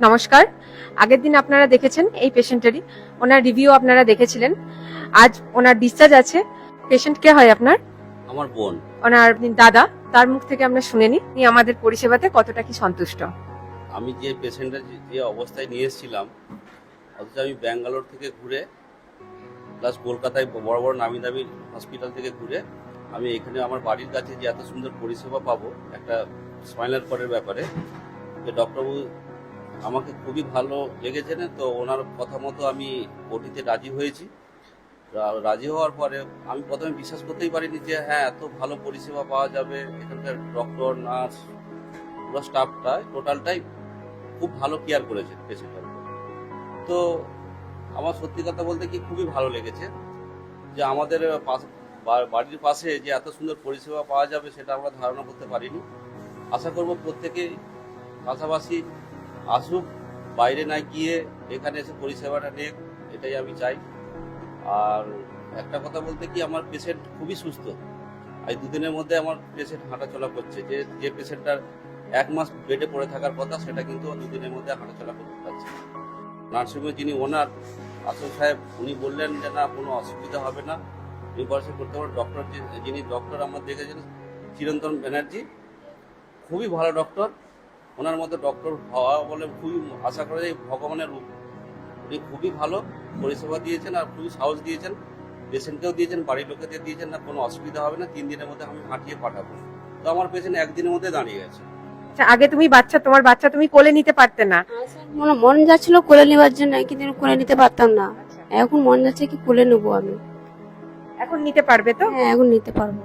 নমস্কার। আগের দিন আপনারা দেখেছেন এই পেশেন্টেরই। ওনার রিভিউ আপনারা দেখেছিলেন। আজ ওনার ডিসচার্জ আছে। পেশেন্ট কে হয় আপনার? আমার বোন। ওনার দাদা। তার মুখ থেকে আমরা শুনে নিই আমাদের পরিষেবাতে কতটা কি সন্তুষ্ট। আমি যে পেশেন্টের যে- যে অবস্থায় নিয়ে এসেছিলাম অথচ আমি ব্যাঙ্গালোর থেকে ঘুরে প্লাস কলকাতায় বড় বড় নামি দামি হসপিটাল থেকে ঘুরে আমি এখানে আমার বাড়ির কাছে যে এত সুন্দর পরিষেবা পাবো একটা স্পাইনাল কর্ডের ব্যাপারে যে ডক্টরবাবু আমাকে খুবই ভালো লেগেছে তো ওনার কথা মতো আমি ওটিতে রাজি হয়েছি। রাজি হওয়ার পরে আমি প্রথমে বিশ্বাস করতেই পারিনি যে হ্যাঁ এত ভালো পরিষেবা পাওয়া যাবে। এখানকার ডক্টর, নার্স, পুরো স্টাফটা টোটালটাই খুব ভালো কেয়ার করেছে পেশেন্টের তো আমার সত্যি কথা বলতে কি খুবই ভালো লেগেছে যে আমাদের বাড়ির পাশে যে এত সুন্দর পরিষেবা পাওয়া যাবে সেটা আমরা ধারণা করতে পারিনি। আশা করব প্রত্যেকেই পাশাপাশি আসুক, বাইরে না গিয়ে এখানে এসে পরিষেবাটা নেক, এটাই আমি চাই। আর একটা কথা বলতে কি, আমার পেশেন্ট খুবই সুস্থ। আজ দুদিনের মধ্যে আমার পেশেন্ট হাঁটাচলা করছে। যে যে পেশেন্টটার এক মাস বেডে পড়ে থাকার কথা, সেটা কিন্তু দুদিনের মধ্যে হাঁটাচলা করতে পারছে। নার্সিংহোমের যিনি ওনার আসল সাহেব, উনি বললেন যে, না, কোনো অসুবিধা হবে না। পড়াশোনা করতে পারেন ডক্টর যিনি ডক্টর আমার দেখেছেন, চিরন্তন ব্যানার্জি খুবই ভালো ডক্টর ওনার মতো ডক্টর হওয়া বলে খুবই আশা করা যায় ভগবানের রূপ। উনি খুবই ভালো পরিষেবা দিয়েছেন আর খুবই সাহস দিয়েছেন। পেশেন্টকেও দিয়েছেন বাড়ির লোকেদের দিয়েছেন না কোনো অসুবিধা হবে না তিন দিনের মধ্যে আমি হাঁটিয়ে পাঠাবো। তো আমার পেশেন্ট একদিনের মধ্যে দাঁড়িয়ে গেছে। আচ্ছা, আগে তুমি বাচ্চা তোমার বাচ্চা তুমি কোলে নিতে পারতে না? মনে মন যাচ্ছিল কোলে নেবার জন্য কিন্তু কোলে নিতে পারতাম না। এখন মন যাচ্ছে কি কোলে নেব আমি। এখন নিতে পারবে তো? হ্যাঁ এখন নিতে পারব।